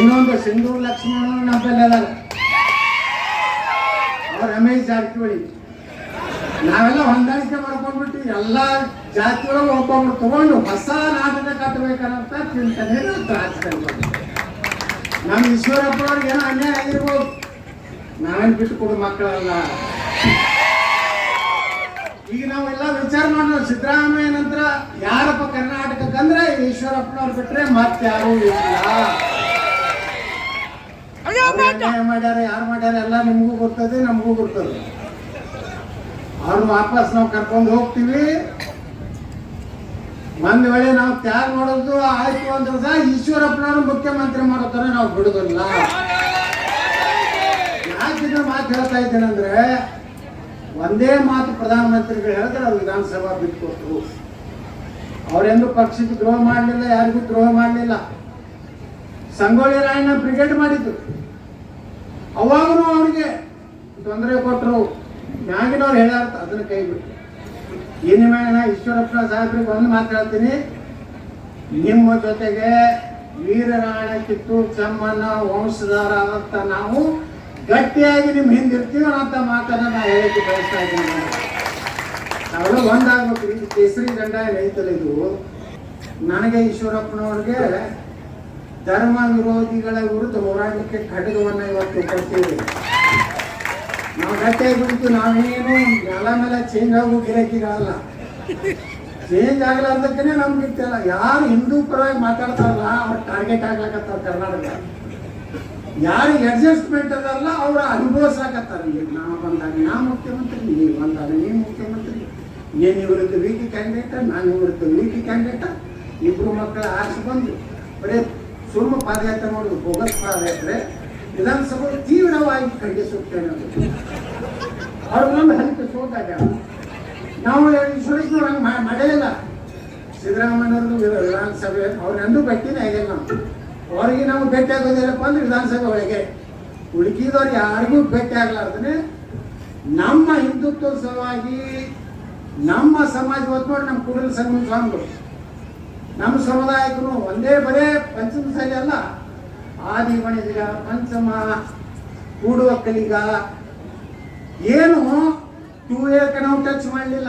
ಇನ್ನೊಂದು ಸಿಂಧೂರ್ ಲಕ್ಷ್ಮಣ ನಮ್ಮಲ್ಲಿ ಅದಾರ ಅವ್ರ ರಮೇಶ್ ಜಾರಕಿಹೊಳಿ. ನಾವೆಲ್ಲ ಹೊಂದಾಣಿಕೆ ಮಾಡ್ಕೊಂಡ್ಬಿಟ್ಟು ಎಲ್ಲ ಜಾತಿಯೊಳಗೆ ಒಬ್ಬೊಬ್ರು ತಗೊಂಡು ಹೊಸ ನಾಟಕ ಕಟ್ಟಬೇಕಂತ ಚಿಂತನೆ ಈಶ್ವರಪ್ಪ ನಮ್ಮ ಈಶ್ವರಪ್ಪನವ್ರಿಗೆ ಏನೋ ಅನ್ಯಾಯ ಆಗಿರ್ಬೋದು. ನಾವೇನು ಬಿಟ್ಟು ಕೊಡು ಮಕ್ಕಳಲ್ಲ. ಈಗ ನಾವೆಲ್ಲ ವಿಚಾರ ಮಾಡೋಣ. ಸಿದ್ದರಾಮಯ್ಯ ನಂತರ ಯಾರಪ್ಪ ಕರ್ನಾಟಕಕ್ಕಂದ್ರೆ ಈಶ್ವರಪ್ಪನವ್ರು ಬಿಟ್ರೆ ಮತ್ತೆ ಯಾರೂ ಇಲ್ಲ. ಅನ್ಯಾಯ ಮಾಡ್ಯಾರ ಯಾರು ಮಾಡ್ಯಾರ ಎಲ್ಲ ನಿಮಗೂ ಗೊತ್ತದೆ ನಮಗೂ ಗೊತ್ತದೆ ಅವ್ರು ವಾಪಸ್ ನಾವು ಕರ್ಕೊಂಡು ಹೋಗ್ತೀವಿ. ಒಂದ್ ವೇಳೆ ನಾವು ತ್ಯಾಗ ಮಾಡೋದು ಆಯ್ತು ಅಂದ್ರೆ ಈಶ್ವರಪ್ಪನವ್ರು ಮುಖ್ಯಮಂತ್ರಿ ಮಾಡೋತರ ನಾವು ಬಿಡುದಿಲ್ಲ. ಯಾಕಿದ್ರೆ ಮಾತು ಹೇಳ್ತಾ ಇದ್ದೇನೆಂದ್ರೆ ಒಂದೇ ಮಾತು ಪ್ರಧಾನಮಂತ್ರಿಗಳು ಹೇಳಿದ್ರೆ ಅವ್ರು ವಿಧಾನಸಭಾ ಬಿಟ್ಕೊಟ್ರು ಅವರೆಂದು ಪಕ್ಷಕ್ಕೆ ದ್ರೋಹ ಮಾಡಲಿಲ್ಲ ಯಾರಿಗೂ ದ್ರೋಹ ಮಾಡಲಿಲ್ಲ. ಸಂಗೊಳ್ಳಿ ರಾಯಣ್ಣ ಬ್ರಿಗೇಡ್ ಮಾಡಿದ್ರು ಅವಾಗೂ ಅವ್ರಿಗೆ ತೊಂದರೆ ಕೊಟ್ಟರು ಮ್ಯಾಗಿನವ್ರು ಹೇಳಾರ್ತ ಅದನ್ನ ಕೈ ಬಿಟ್ಟು. ಏನು ಮೇಲೆ ನಾ ಈಶ್ವರಪ್ಪ ಸಾಹೇಬ್ರಿಗೆ ಒಂದು ಮಾತು ಹೇಳ್ತೀನಿ. ನಿಮ್ಮ ಜೊತೆಗೆ ವೀರರಾಯಣ ಕಿತ್ತೂರು ವಂಶಧಾರ ಅಂತ ನಾವು ಗಟ್ಟಿಯಾಗಿ ನಿಮ್ಮ ಹಿಂದಿರ್ತೀವಿ ಅಂತ ಮಾತನ್ನ ನಾ ಹೇಳಕ್ಕೆ ಬಯಸ್ತಾ ಇದ್ದೀನಿ. ನಾವೆಲ್ಲ ಒಂದಾಗ್ಬೇಕು. ಕೇಸರಿ ಗಂಡ ಇದು ನನಗೆ ಈಶ್ವರಪ್ಪನವ್ರಿಗೆ ಧರ್ಮ ವಿರೋಧಿಗಳ ವಿರುದ್ಧ ಹೋರಾಟಕ್ಕೆ ಖಡ್ಗವನ್ನ ಇವತ್ತು ಕೊಡ್ತೀವಿ ನಾವು ಗಟ್ಟೆ ಬಿಡ್ತು ನಾವೇನು ನೆಲ ಮೇಲೆ ಚೇಂಜ್ ಆಗೋ ಗಿರಾಕಿಗಳಲ್ಲ ಚೇಂಜ್ ಆಗಲಾರ್ದಕ್ಕೆ ನಮ್ಗೆ ಇತ್ತಲ್ಲ. ಯಾರು ಹಿಂದೂ ಪರವಾಗಿ ಮಾತಾಡ್ತಾರಲ್ಲ, ಅವ್ರ ಟಾರ್ಗೆಟ್ ಆಗ್ಲಾಕತ್ತಾರ ಕರ್ನಾಟಕ. ಯಾರು ಅಡ್ಜಸ್ಟ್ಮೆಂಟ್ ಅದಲ್ಲ ಅವ್ರು ಅನುಭವಿಸಾಕತ್ತಾರ ಈಗ ನಾವು ಬಂದಾಗ ನಾ ಮುಖ್ಯಮಂತ್ರಿ, ನೀವು ಬಂದಾಗ ನೀವು ಮುಖ್ಯಮಂತ್ರಿ. ನೀನು ಇವರದ್ದು ವೀಕಿ ಕ್ಯಾಂಡಿಡೇಟ ನಾನು ಇವರದ್ದು ವೀಕಿ ಕ್ಯಾಂಡಿಡೇಟ ಇಬ್ರು ಮಕ್ಕಳ ಆಸೆ ಬಂದು ಬರೀ ಸುಮ್ಮ ಪಾದಯಾತ್ರೆ ಮಾಡೋದು ಬೋಗಸ್ ಪಾದಯಾತ್ರೆ, ವಿಧಾನಸಭೆ ತೀವ್ರವಾಗಿ ಖಂಡಿಸುತ್ತೇನೆ. ಅವ್ರು ಹಂತ ಹಲಿಕೆ ಸೋತಾಗ. ನಾವು ಸುರೇಶ್ನವ್ರು ಹಂಗೆ ಮಾಡೇ ಇಲ್ಲ ಸಿದ್ದರಾಮಯ್ಯವ್ರದ್ದು ವಿಧ- ವಿಧಾನಸಭೆ ಅವ್ರನ್ನೂ ಭೇಟಿನೇ ಆಗಿಲ್ಲ ನಾವು. ಅವ್ರಿಗೆ ನಾವು ಭೇಟಿ ಆಗೋದಿಲ್ಲಪ್ಪ ಅಂದ್ರೆ ವಿಧಾನಸಭೆ ಒಳಗೆ. ಉಳುಕಿದವ್ರು ಯಾರಿಗೂ ಭೇಟಿ ಆಗ್ಲಾರ್ದೇ ನಮ್ಮ ಹಿಂದುತ್ವ ಸಲುವಾಗಿ ನಮ್ಮ ಸಮಾಜ ಹೊತ್ತು ನಮ್ಮ ಕುಡಲ ಸಂಗಮ ಸ್ವಾಮಿಗಳು. ನಮ್ಮ ಸಮುದಾಯಕ್ಕೂ ಒಂದೇ ಬರೇ ಪಂಚಮ ಶೈಲಿ ಅಲ್ಲ. ಆದಿ ವಣಿಜಗ ಪಂಚಮ ಕೂಡುವ ಕಲಿಗ. ಏನು? ಟೂ ಏರ್ಕ ನಾವು ಟಚ್ ಮಾಡಲಿಲ್ಲ